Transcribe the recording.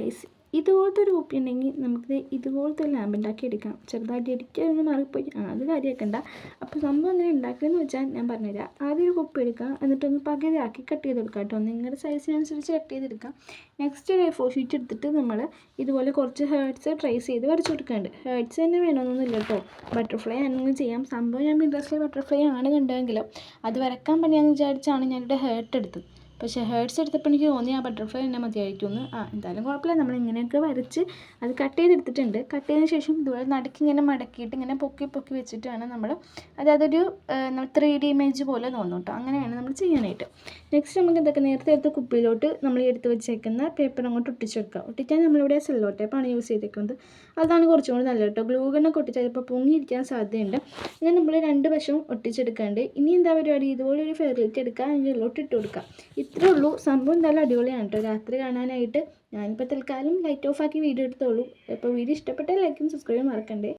Guys ഇതുപോലത്തെ ഒരു കുപ്പി ഉണ്ടെങ്കിൽ നമുക്ക് ഇതുപോലത്തെ ഒരു ലാമ്പ് ഉണ്ടാക്കി എടുക്കാം ചെറുതായിട്ട് ഇടിക്കൊന്ന് മാറിപ്പോയി. അത് കാര്യമാക്കണ്ട അപ്പോൾ സംഭവം എങ്ങനെ ഉണ്ടാക്കുകയെന്ന് വെച്ചാൽ ഞാൻ പറഞ്ഞുതരാം. ആദ്യം ഒരു കുപ്പി എടുക്കുക എന്നിട്ടൊന്ന് പകുതിയാക്കി കട്ട്. ചെയ്തെടുക്കാം കേട്ടോ നിങ്ങളുടെ സൈസിനനുസരിച്ച് കട്ട് ചെയ്തെടുക്കാം നെക്സ്റ്റ് ഒരു ഫോർ ഷീറ്റ് എടുത്തിട്ട് നമ്മൾ ഇതുപോലെ കുറച്ച് ഹേർട്സ് ട്രേസ് ചെയ്ത് വരച്ച് കൊടുക്കുന്നുണ്ട്. ഹേർട്സ് തന്നെ വേണമെന്നൊന്നുമില്ല കേട്ടോ. ബട്ടർഫ്ലൈ ആണെങ്കിലും ചെയ്യാം. സംഭവം ഞാൻ ഇൻട്രസ്റ്റിൽ ബട്ടർഫ്ലൈ ആണ് കണ്ടതെങ്കിലും. അത് വരക്കാൻ പണിയാന്ന് വിചാരിച്ചാണ് ഞാനിവിടെ ഹേർട്ട് എടുത്തത്. പക്ഷേ ഹേർട്സ് എടുത്തപ്പോൾ എനിക്ക് തോന്നി ആ ബട്ടർഫ്ലൈ തന്നെ മതിയായിരിക്കും എന്ന് ആ എന്തായാലും കുഴപ്പമില്ല. നമ്മൾ ഇങ്ങനെയൊക്കെ വരച്ച് അത് കട്ട് ചെയ്തെടുത്തിട്ടുണ്ട്. കട്ട് ചെയ്തതിന് ശേഷം ഇതുപോലെ നടുക്ക് ഇങ്ങനെ മടക്കിയിട്ട് ഇങ്ങനെ പൊക്കി പൊക്കി വെച്ചിട്ട് വേണം നമ്മൾ അതൊരു ത്രീ ഡി ഇമേജ് പോലെ തോന്നും കേട്ടോ. അങ്ങനെ വേണം നമ്മൾ ചെയ്യാനായിട്ട്. നെക്സ്റ്റ് നമുക്ക് എന്തൊക്കെ? നേരത്തെ എടുത്ത കുപ്പിയിലോട്ട് നമ്മൾ എടുത്ത് വെച്ചേക്കുന്ന പേപ്പർ അങ്ങോട്ട് ഒട്ടിച്ച് വെക്കുക. ഒട്ടിക്കാൻ നമ്മളിവിടെ സെല്ലോ ടേപ്പാണ് യൂസ് ചെയ്തേക്കുന്നത്. അതാണ് കുറച്ചും കൂടി നല്ലത് കേട്ടോ. ഗ്ലൂ ഗണ്ണൊക്കെ ഒട്ടിച്ചാൽ ഇപ്പോൾ പൊങ്ങിയിരിക്കാൻ സാധ്യതയുണ്ട്. ഇനി നമ്മൾ രണ്ട് വശവും ഒട്ടിച്ചെടുക്കാണ്ട് ഇനി എന്താ പരിപാടി? ഇതുപോലെ ഒരു ലൈറ്റ് എടുക്കുക അതിന്റെ ഉള്ളിലോട്ട് ഇട്ട് കൊടുക്കുക. ഇത്രേ ഉള്ളൂ സംഭവം എന്തായാലും അടിപൊളിയാണ് കേട്ടോ. രാത്രി കാണാനായിട്ട് ഞാനിപ്പോൾ തൽക്കാലം ലൈറ്റ് ഓഫ് ആക്കി വീഡിയോ എടുത്തോളൂ. അപ്പോൾ വീഡിയോ ഇഷ്ടപ്പെട്ടാൽ ലൈക്കും സബ്സ്ക്രൈബും മറക്കണ്ടേ?